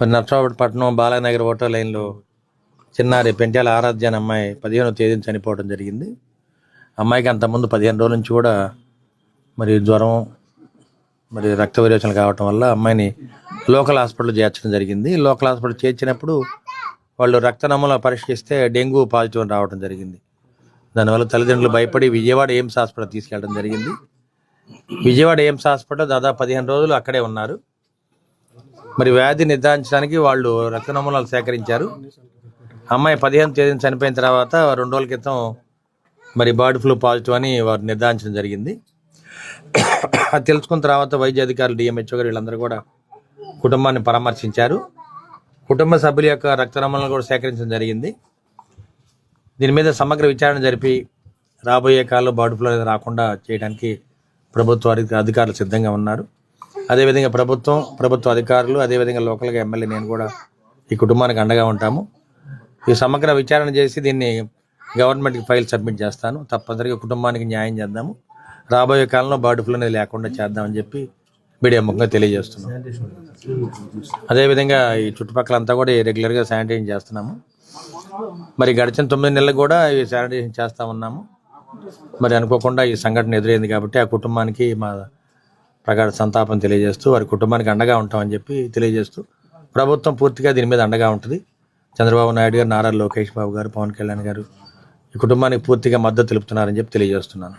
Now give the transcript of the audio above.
మరి నర్సాపట్నం బాలానగర్ ఓటో లైన్లో చిన్నారి పెంట్యాల ఆరాధ్య అనే అమ్మాయి పదిహేనో తేదీన చనిపోవడం జరిగింది. అమ్మాయికి అంతకుముందు పదిహేను రోజుల నుంచి కూడా మరి జ్వరం మరి రక్త విరేచనలు కావటం వల్ల అమ్మాయిని లోకల్ హాస్పిటల్ చేర్చడం జరిగింది. లోకల్ హాస్పిటల్ చేర్చినప్పుడు వాళ్ళు రక్త నమూనా పరీక్షిస్తే డెంగ్యూ పాజిటివ్ అని రావడం జరిగింది. దానివల్ల తల్లిదండ్రులు భయపడి విజయవాడ ఎయిమ్స్ హాస్పిటల్ తీసుకెళ్ళడం జరిగింది. విజయవాడ ఎయిమ్స్ హాస్పిటల్ దాదాపు పదిహేను రోజులు అక్కడే ఉన్నారు. మరి వ్యాధి నిర్ధారించడానికి వాళ్ళు రక్త నమూనాలు సేకరించారు. అమ్మాయి పదిహేను తేదీన చనిపోయిన తర్వాత రెండు రోజుల క్రితం మరి బర్డ్ ఫ్లూ పాజిటివ్ అని వారు నిర్ధారించడం జరిగింది. అది తెలుసుకున్న తర్వాత వైద్య అధికారులు డిఎంహెచ్ఓ గారు వీళ్ళందరూ కూడా కుటుంబాన్ని పరామర్శించారు. కుటుంబ సభ్యుల యొక్క రక్త నమూనాలు కూడా సేకరించడం జరిగింది. దీని మీద సమగ్ర విచారణ జరిపి రాబోయే కాలంలో బర్డ్ ఫ్లూ అనేది రాకుండా చేయడానికి ప్రభుత్వ అధికారులు సిద్ధంగా ఉన్నారు. అదేవిధంగా ప్రభుత్వం ప్రభుత్వ అధికారులు అదేవిధంగా లోకల్గా ఎమ్మెల్యే నేను కూడా ఈ కుటుంబానికి అండగా ఉంటాము. ఈ సమగ్ర విచారణ చేసి దీన్ని గవర్నమెంట్కి ఫైల్ సబ్మిట్ చేస్తాను. తప్పనిసరిగా కుటుంబానికి న్యాయం చేద్దాము. రాబోయే కాలంలో బర్డ్ ఫ్లూ అనేది లేకుండా చేద్దామని చెప్పి మీడియా ముఖంగా తెలియజేస్తున్నాం. అదేవిధంగా ఈ చుట్టుపక్కలంతా కూడా రెగ్యులర్గా శానిటైజ్ చేస్తున్నాము. మరి గడిచిన తొమ్మిది నెలలు కూడా ఈ శానిటైజేషన్ చేస్తూ ఉన్నాము. మరి అనుకోకుండా ఈ సంఘటన ఎదురైంది కాబట్టి ఆ కుటుంబానికి మా ప్రగాఢ సంతాపం తెలియజేస్తూ వారి కుటుంబానికి అండగా ఉంటామని చెప్పి తెలియజేస్తూ ప్రభుత్వం పూర్తిగా దీని మీద అండగా ఉంటుంది. చంద్రబాబు నాయుడు గారు నారా లోకేష్ బాబు గారు పవన్ కళ్యాణ్ గారు ఈ కుటుంబానికి పూర్తిగా మద్దతు తెలుపుతున్నారని చెప్పి తెలియజేస్తున్నాను.